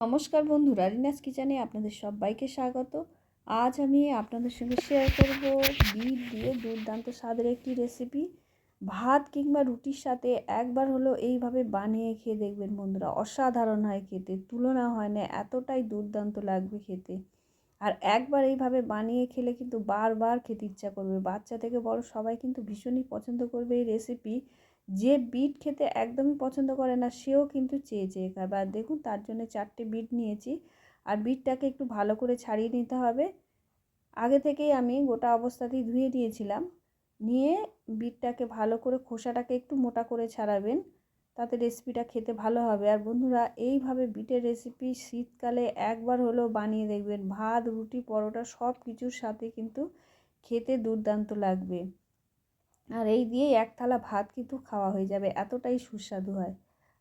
নমস্কার বন্ধুরা, রিনাস কিচেনে আপনাদের সবাইকে স্বাগত। আজ আমি আপনাদের সঙ্গে শেয়ার করব বিট দিয়ে দুর্দান্ত স্বাদের একটি রেসিপি ভাত কিংবা রুটির সাথে একবার হলো এইভাবে বানিয়ে খেয়ে দেখবেন বন্ধুরা, অসাধারণ হয় খেতে, তুলনা হয় না, এতটাই দুর্দান্ত লাগবে খেতে। আর একবার এইভাবে বানিয়ে খেলে কিন্তু বারবার খেতে ইচ্ছা করবে। বাচ্চা থেকে বড় সবাই কিন্তু ভীষণই পছন্দ করবে এই রেসিপি যে বিট খেতে একদমই পছন্দ করে না, সেও কিন্তু চেয়ে চেয়ে খাবে আর দেখুন, তার জন্য চারটে বিট নিয়েছি। আর বিটটাকে একটু ভালো করে ছাড়িয়ে নিতে হবে। আগে থেকেই আমি গোটা অবস্থাতেই ধুয়ে দিয়েছিলাম। নিয়ে বিটটাকে ভালো করে খোসাটাকে একটু মোটা করে ছাড়াবেন। তাতে রেসিপিটা খেতে ভালো হবে। আর বন্ধুরা, এইভাবে বিটের রেসিপি শীতকালে একবার হলেও বানিয়ে দেখবেন। ভাত, রুটি, পরোটা সব কিছুর সাথে কিন্তু খেতে দুর্দান্ত লাগবে। আর এই দিয়েই এক থালা ভাত কিন্তু খাওয়া হয়ে যাবে, এতটাই সুস্বাদু হয়।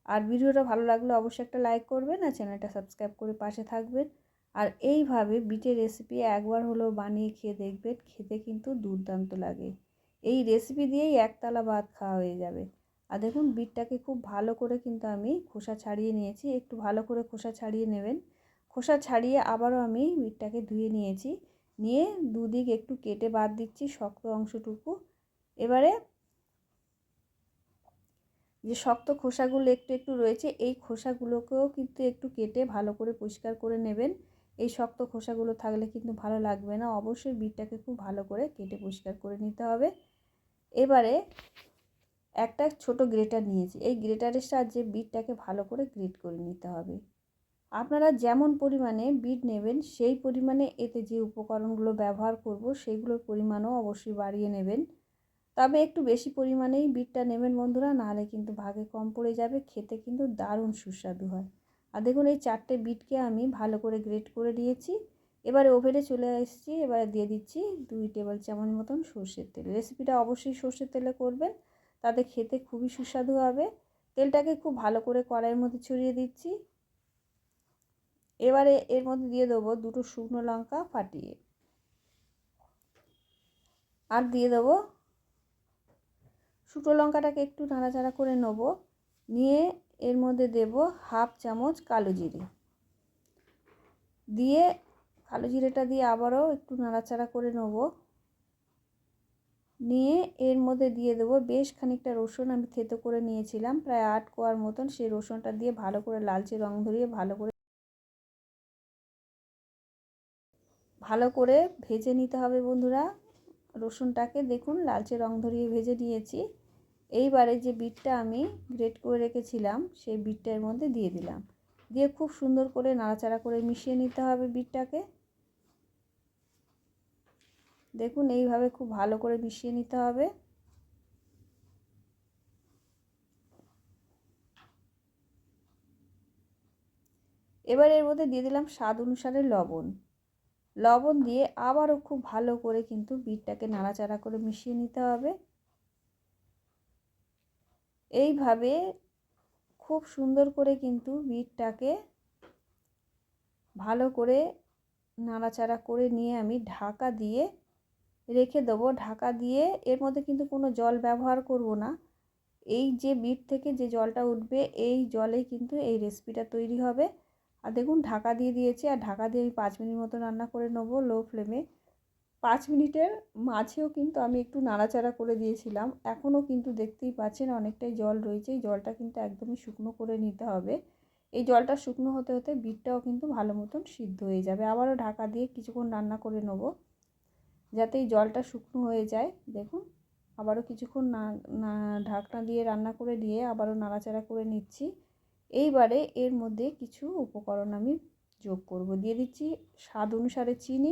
আর ভিডিওটা ভালো লাগলে অবশ্যই একটা লাইক করবেন আর চ্যানেলটা সাবস্ক্রাইব করে পাশে থাকবেন। আর এইভাবে বিটের রেসিপি একবার হলেও বানিয়ে খেয়ে দেখবেন, খেতে কিন্তু দুর্দান্ত লাগে। এই রেসিপি দিয়েই একতলা ভাত খাওয়া হয়ে যাবে। আর দেখুন, বিটটাকে খুব ভালো করে কিন্তু আমি খোসা ছাড়িয়ে নিয়েছি, একটু ভালো করে খোসা ছাড়িয়ে নেবেন। খোসা ছাড়িয়ে আবারও আমি বিটটাকে ধুয়ে নিয়েছি, নিয়ে দুদিক একটু কেটে বাদ দিচ্ছি, শক্ত অংশটুকু। এবারে যে শক্ত খোসাগুলো একটু একটু রয়েছে, এই খোসাগুলোকেও কিন্তু একটু কেটে ভালো করে পরিষ্কার করে নেবেন। এই শক্ত খোসাগুলো থাকলে কিন্তু ভালো লাগবে না। অবশ্যই বিটটাকে খুব ভালো করে কেটে পরিষ্কার করে নিতে হবে। এবারে একটা ছোট গ্রেটার নিয়েছি। এই গ্রেটারের সাহায্যে বিটটাকে ভালো করে গ্রেট করে নিতে হবে। আপনারা যেমন পরিমাণে বিট নেবেন, সেই পরিমাণে এতে যে উপকরণগুলো ব্যবহার করব সেইগুলোর পরিমাণও অবশ্যই বাড়িয়ে নেবেন। তবে একটু বেশি পরিমাণেই বিটটা নেবেন বন্ধুরা, নাহলে কিন্তু ভাগে কম পড়ে যাবে, খেতে কিন্তু দারুণ সুস্বাদু হয়। আর দেখুন, এই চারটে বিটকে আমি ভালো করে গ্রেট করে দিয়েছি এবারে ওভেনে চলে এসেছি, এবারে দিয়ে দিচ্ছি দুই টেবিল চামচ মতন সর্ষের তেল। রেসিপিটা অবশ্যই সর্ষের তেলে করবেন, তাতে খেতে খুবই সুস্বাদু হবে। তেলটাকে খুব ভালো করে কড়াইয়ের মধ্যে ছড়িয়ে দিচ্ছি। এবারে এর মধ্যে দিয়ে দেবো দুটো শুকনো লঙ্কা ফাটিয়ে। আর দিয়ে দেবো শুকনো লঙ্কাটাকে একটু নাড়াচাড়া করে নেব। নিয়ে এর মধ্যে দেব হাফ চামচ কালো জিরে। দিয়ে কালো জিরেটা দিয়ে আবারও একটু নাড়াচাড়া করে নেব। নিয়ে এর মধ্যে দিয়ে দেবো বেশ খানিকটা রসুন। আমি থেতো করে নিয়েছিলাম, প্রায় আট কোয়ার মতন। সেই রসুনটা দিয়ে ভালো করে লালচে রং ধরিয়ে ভালো করে ভালো করে ভেজে নিতে হবে বন্ধুরা। রসুনটাকে দেখুন, লালচে রং ধরিয়ে ভেজে নিয়েছি। এইবারে যে বিটটা আমি গ্রেট করে রেখেছিলাম, সেই বিটটার মধ্যে দিয়ে দিলাম। দিয়ে খুব সুন্দর করে নাড়াচাড়া করে মিশিয়ে নিতে হবে বিটটাকে। দেখুন, এইভাবে খুব ভালো করে মিশিয়ে নিতে হবে। এবার এর মধ্যে দিয়ে দিলাম স্বাদ অনুসারে লবণ। লবণ দিয়ে আবারও খুব ভালো করে কিন্তু বিটটাকে নাড়াচাড়া করে মিশিয়ে নিতে হবে। এইভাবে খুব সুন্দর করে কিন্তু বিটটাকে ভালো করে নাড়াচাড়া করে নিয়ে আমি ঢাকা দিয়ে রেখে দেবো। ঢাকা দিয়ে এর মধ্যে কিন্তু কোনো জল ব্যবহার করব না। এই যে বিট থেকে যে জলটা উঠবে, এই জলেই কিন্তু এই রেসিপিটা তৈরি হবে। আর দেখুন, ঢাকা দিয়ে দিয়েছি। আর ঢাকা দিয়ে আমি পাঁচ মিনিট মতো রান্না করে নেব লো ফ্লেমে পাঁচ মিনিটের মাঝেও কিন্তু আমি একটু নাড়াচাড়া করে দিয়েছিলাম। এখনও কিন্তু দেখতেই পাচ্ছেন অনেকটাই জল রয়েছে। এই জলটা কিন্তু একদমই শুকনো করে নিতে হবে। এই জলটা শুকনো হতে হতে বিটটাও কিন্তু ভালো মতন সিদ্ধ হয়ে যাবে। আবারও ঢাকা দিয়ে কিছুক্ষণ রান্না করে নেব, যাতে এই জলটা শুকনো হয়ে যায়। দেখুন, আবারও কিছুক্ষণ না ঢাকনা দিয়ে রান্না করে দিয়ে আবারও নাড়াচাড়া করে নিচ্ছি। এইবারে এর মধ্যে কিছু উপকরণ আমি যোগ করব। দিয়ে দিচ্ছি স্বাদ অনুসারে চিনি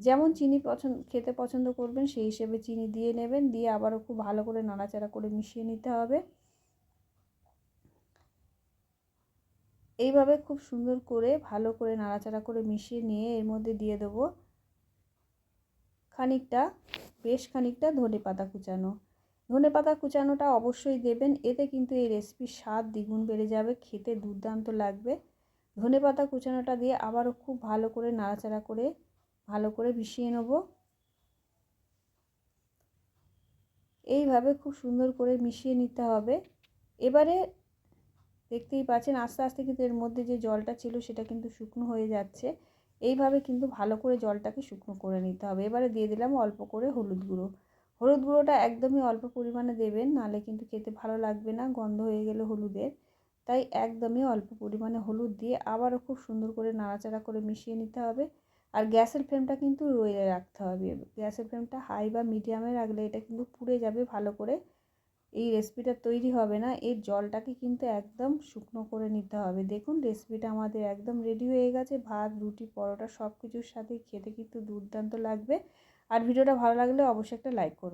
যেমন চিনি পছন্দ খেতে পছন্দ করবেন, সেই হিসেবে চিনি দিয়ে নেবেন, দিয়ে আবারও খুব ভালো করে নাড়াচাড়া করে মিশিয়ে নিতে হবে। এইভাবে খুব সুন্দর করে, ভালো করে নাড়াচাড়া করে মিশিয়ে নিয়ে এর মধ্যে দিয়ে দেবো খানিকটা, বেশ খানিকটা ধনে পাতা কুচানো। ধনে পাতা কুচানোটা অবশ্যই দেবেন, এতে কিন্তু এই রেসিপির স্বাদ দ্বিগুণ বেড়ে যাবে, খেতে দুর্দান্ত লাগবে। ধনে পাতা কুচানোটা দিয়ে আবারও খুব ভালো করে নাড়াচাড়া করে ভালো করে মিশিয়ে নেব। এইভাবে খুব সুন্দর করে মিশিয়ে নিতে হবে। এবারে দেখতেই পাচ্ছেন, আস্তে আস্তে কিন্তু এর মধ্যে যে জলটা ছিল সেটা কিন্তু শুকনো হয়ে যাচ্ছে। এইভাবে কিন্তু ভালো করে জলটাকে শুকনো করে নিতে হবে। এবারে দিয়ে দিলাম অল্প করে হলুদ গুঁড়ো। হলুদ গুঁড়োটা একদমই অল্প পরিমাণে দেবেন নালে কিন্তু খেতে ভালো লাগবে না, গন্ধ হয়ে গেলে হলুদের। তাই একদমই অল্প পরিমাণে হলুদ দিয়ে আবারও খুব সুন্দর করে নাড়াচাড়া করে মিশিয়ে নিতে হবে। আর গ্যাসের ফ্লেমটা কিন্তু রয়ে রাখতে হবে। গ্যাসের ফ্লেমটা হাই বা মিডিয়ামে রাখলে এটা কিন্তু পুড়ে যাবে ভালো করে। এই রেসিপিটা তৈরি হবে না এর জলটাকে কিন্তু একদম শুকনো করে নিতে হবে। দেখুন, রেসিপিটা আমাদের একদম রেডি হয়ে গেছে। ভাত, রুটি, পরোটা সব কিছুর সাথে খেতে কিন্তু দুর্দান্ত লাগবে। আর ভিডিওটা ভালো লাগলে অবশ্যই একটা লাইক করুন।